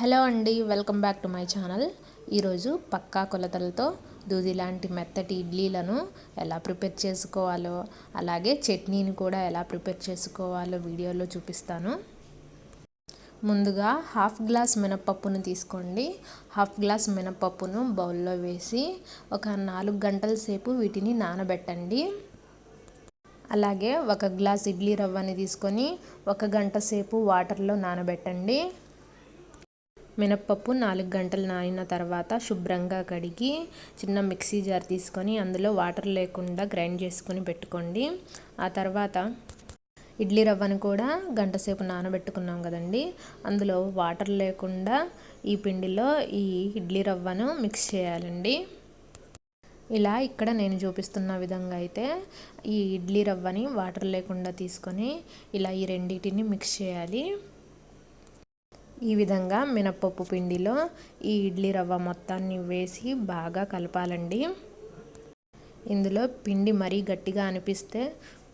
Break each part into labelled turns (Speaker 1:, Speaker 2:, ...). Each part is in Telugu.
Speaker 1: హలో అండి welcome back to my channel. ఈరోజు పక్కా కొలతలతో దూది లాంటి మెత్తటి ఇడ్లీలను ఎలా ప్రిపేర్ చేసుకోవాలో అలాగే చట్నీని కూడా ఎలా ప్రిపేర్ చేసుకోవాలో వీడియోలో చూపిస్తాను. ముందుగా హాఫ్ గ్లాస్ మినపప్పును తీసుకోండి. హాఫ్ గ్లాస్ మినపప్పును బౌల్లో వేసి ఒక నాలుగు గంటల సేపు వీటిని నానబెట్టండి. అలాగే ఒక గ్లాస్ ఇడ్లీ రవ్వని తీసుకొని ఒక గంట సేపు వాటర్లో నానబెట్టండి. మినప్పప్పు నాలుగు గంటలు నానిన తర్వాత శుభ్రంగా కడిగి చిన్న మిక్సీ జార్ తీసుకొని అందులో వాటర్ లేకుండా గ్రైండ్ చేసుకొని పెట్టుకోండి. ఆ తర్వాత ఇడ్లీ రవ్వను కూడా గంట సేపు నానబెట్టుకున్నాం కదండి. అందులో వాటర్ లేకుండా ఈ పిండిలో ఈ ఇడ్లీ రవ్వను మిక్స్ చేయాలండి. ఇలా ఇక్కడ నేను చూపిస్తున్న విధంగా అయితే ఈ ఇడ్లీ రవ్వని వాటర్ లేకుండా తీసుకొని ఇలా ఈ రెండింటిని మిక్స్ చేయాలి. ఈ విధంగా మినప్పప్పు పిండిలో ఈ ఇడ్లీ రవ్వ మొత్తాన్ని వేసి బాగా కలపాలండి. ఇందులో పిండి మరీ గట్టిగా అనిపిస్తే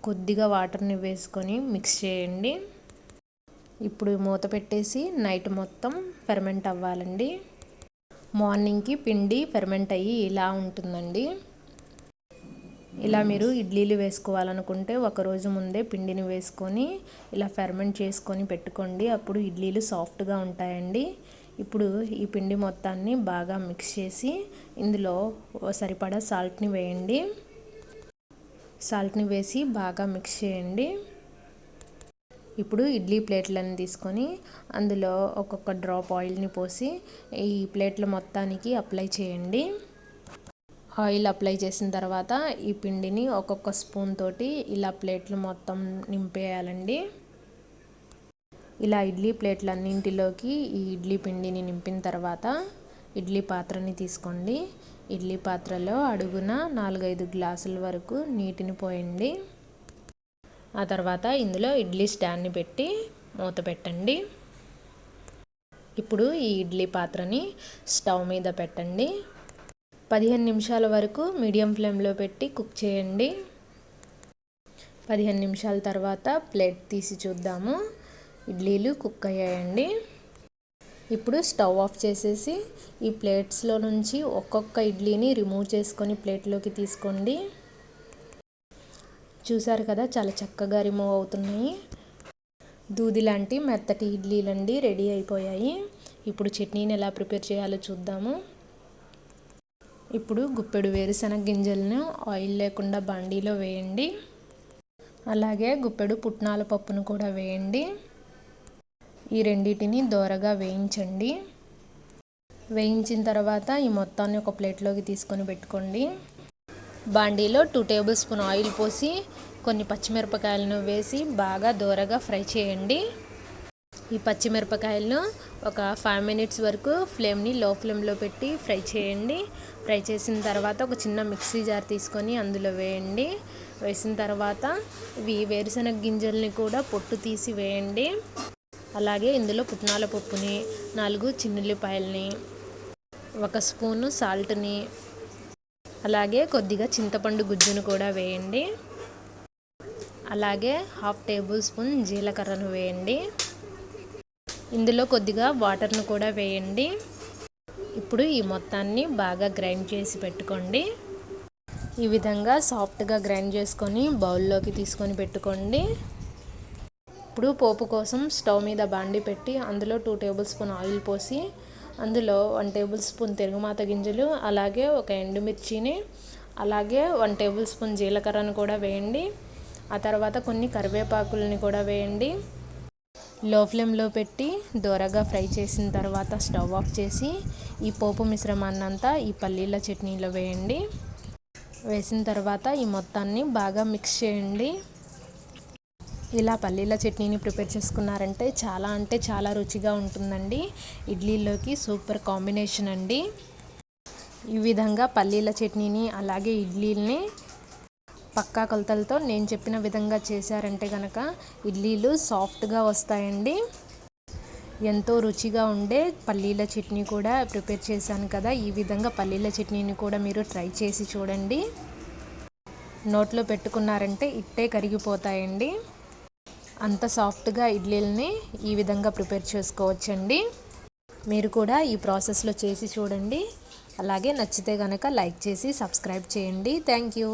Speaker 1: కొద్దిగా వాటర్ని వేసుకొని మిక్స్ చేయండి. ఇప్పుడు మూత పెట్టేసి నైట్ మొత్తం ఫెర్మెంట్ అవ్వాలండి. మార్నింగ్కి పిండి ఫెర్మెంట్ అయ్యి ఇలా ఉంటుందండి. ఇలా మీరు ఇడ్లీలు వేసుకోవాలనుకుంటే ఒకరోజు ముందే పిండిని వేసుకొని ఇలా ఫెర్మెంట్ చేసుకొని పెట్టుకోండి. అప్పుడు ఇడ్లీలు సాఫ్ట్గా ఉంటాయండి. ఇప్పుడు ఈ పిండి మొత్తాన్ని బాగా మిక్స్ చేసి ఇందులో సరిపడా సాల్ట్ని వేయండి. సాల్ట్ని వేసి బాగా మిక్స్ చేయండి. ఇప్పుడు ఇడ్లీ ప్లేట్లను తీసుకొని అందులో ఒక్కొక్క డ్రాప్ ఆయిల్ని పోసి ఈ ప్లేట్ల మొత్తానికి అప్లై చేయండి. ఆయిల్ అప్లై చేసిన తర్వాత ఈ పిండిని ఒక్కొక్క స్పూన్ తోటి ఇలా ప్లేట్లు మొత్తం నింపేయాలండి. ఇలా ఇడ్లీ ప్లేట్లన్నింటిలోకి ఈ ఇడ్లీ పిండిని నింపిన తర్వాత ఇడ్లీ పాత్రని తీసుకోండి. ఇడ్లీ పాత్రలో అడుగున నాలుగైదు గ్లాసుల వరకు నీటిని పోయండి. ఆ తర్వాత ఇందులో ఇడ్లీ స్టాండ్ని పెట్టి మూత పెట్టండి. ఇప్పుడు ఈ ఇడ్లీ పాత్రని స్టవ్ మీద పెట్టండి. పదిహేను నిమిషాల వరకు మీడియం ఫ్లేమ్లో పెట్టి కుక్ చేయండి. పదిహేను నిమిషాల తర్వాత ప్లేట్ తీసి చూద్దాము. ఇడ్లీలు కుక్ అయ్యాయండి. ఇప్పుడు స్టవ్ ఆఫ్ చేసేసి ఈ ప్లేట్స్లో నుంచి ఒక్కొక్క ఇడ్లీని రిమూవ్ చేసుకొని ప్లేట్లోకి తీసుకోండి. చూసారు కదా చాలా చక్కగా రిమూవ్ అవుతున్నాయి. దూది లాంటి మెత్తటి ఇడ్లీలండి రెడీ అయిపోయాయి. ఇప్పుడు చట్నీని ఎలా ప్రిపేర్ చేయాలో చూద్దాము. ఇప్పుడు గుప్పెడు వేరుశనగ గింజలను ఆయిల్ లేకుండా బండిలో వేయండి. అలాగే గుప్పెడు పుట్నాల పప్పును కూడా వేయండి. ఈ రెండింటిని దోరగా వేయించండి. వేయించిన తర్వాత ఈ మొత్తాన్ని ఒక ప్లేట్లోకి తీసుకొని పెట్టుకోండి. బాండీలో టూ టేబుల్ స్పూన్ ఆయిల్ పోసి కొన్ని పచ్చిమిరపకాయలను వేసి బాగా దోరగా ఫ్రై చేయండి. ఈ పచ్చిమిరపకాయలను ఒక ఫైవ్ మినిట్స్ వరకు ఫ్లేమ్ని లో ఫ్లేమ్లో పెట్టి ఫ్రై చేయండి. ఫ్రై చేసిన తర్వాత ఒక చిన్న మిక్సీ జార్ తీసుకొని అందులో వేయండి. వేసిన తర్వాత ఇవి వేరుశనగ గింజల్ని కూడా పొట్టు తీసి వేయండి. అలాగే ఇందులో పుట్నాల పప్పుని నాలుగు చిన్నుల్లిపాయలని ఒక స్పూను సాల్ట్ని అలాగే కొద్దిగా చింతపండు గుజ్జును కూడా వేయండి. అలాగే హాఫ్ టేబుల్ స్పూన్ జీలకర్రను వేయండి. ఇందులో కొద్దిగా వాటర్ను కూడా వేయండి. ఇప్పుడు ఈ మొత్తాన్ని బాగా గ్రైండ్ చేసి పెట్టుకోండి. ఈ విధంగా సాఫ్ట్గా గ్రైండ్ చేసుకొని బౌల్లోకి తీసుకొని పెట్టుకోండి. ఇప్పుడు పోపు కోసం స్టవ్ మీద బాండి పెట్టి అందులో టూ టేబుల్ స్పూన్ ఆయిల్ పోసి అందులో వన్ టేబుల్ స్పూన్ తెరుగుమాత గింజలు అలాగే ఒక ఎండుమిర్చిని అలాగే వన్ టేబుల్ స్పూన్ జీలకర్రను కూడా వేయండి. ఆ తర్వాత కొన్ని కరివేపాకులని కూడా వేయండి. లో ఫ్లేమ్లో పెట్టి దోరగా ఫ్రై చేసిన తర్వాత స్టవ్ ఆఫ్ చేసి ఈ పోపు మిశ్రమాన్నంతా ఈ పల్లీల చట్నీలో వేయండి. వేసిన తర్వాత ఈ మొత్తాన్ని బాగా మిక్స్ చేయండి. ఇలా పల్లీల చట్నీని ప్రిపేర్ చేసుకున్నారంటే చాలా అంటే చాలా రుచిగా ఉంటుందండి. ఇడ్లీలోకి సూపర్ కాంబినేషన్ అండి. ఈ విధంగా పల్లీల చట్నీని అలాగే ఇడ్లీని పక్కా కొలతలతో నేను చెప్పిన విధంగా చేశారంటే కనుక ఇడ్లీలు సాఫ్ట్గా వస్తాయండి. ఎంతో రుచిగా ఉండే పల్లీల చట్నీ కూడా ప్రిపేర్ చేశాను కదా ఈ విధంగా పల్లీల చట్నీని కూడా మీరు ట్రై చేసి చూడండి. నోట్లో పెట్టుకున్నారంటే ఇట్టే కరిగిపోతాయండి. అంత సాఫ్ట్గా ఇడ్లీలని ఈ విధంగా ప్రిపేర్ చేసుకోవచ్చండి. మీరు కూడా ఈ ప్రాసెస్లో చేసి చూడండి. అలాగే నచ్చితే కనుక లైక్ చేసి సబ్స్క్రైబ్ చేయండి. Thank you.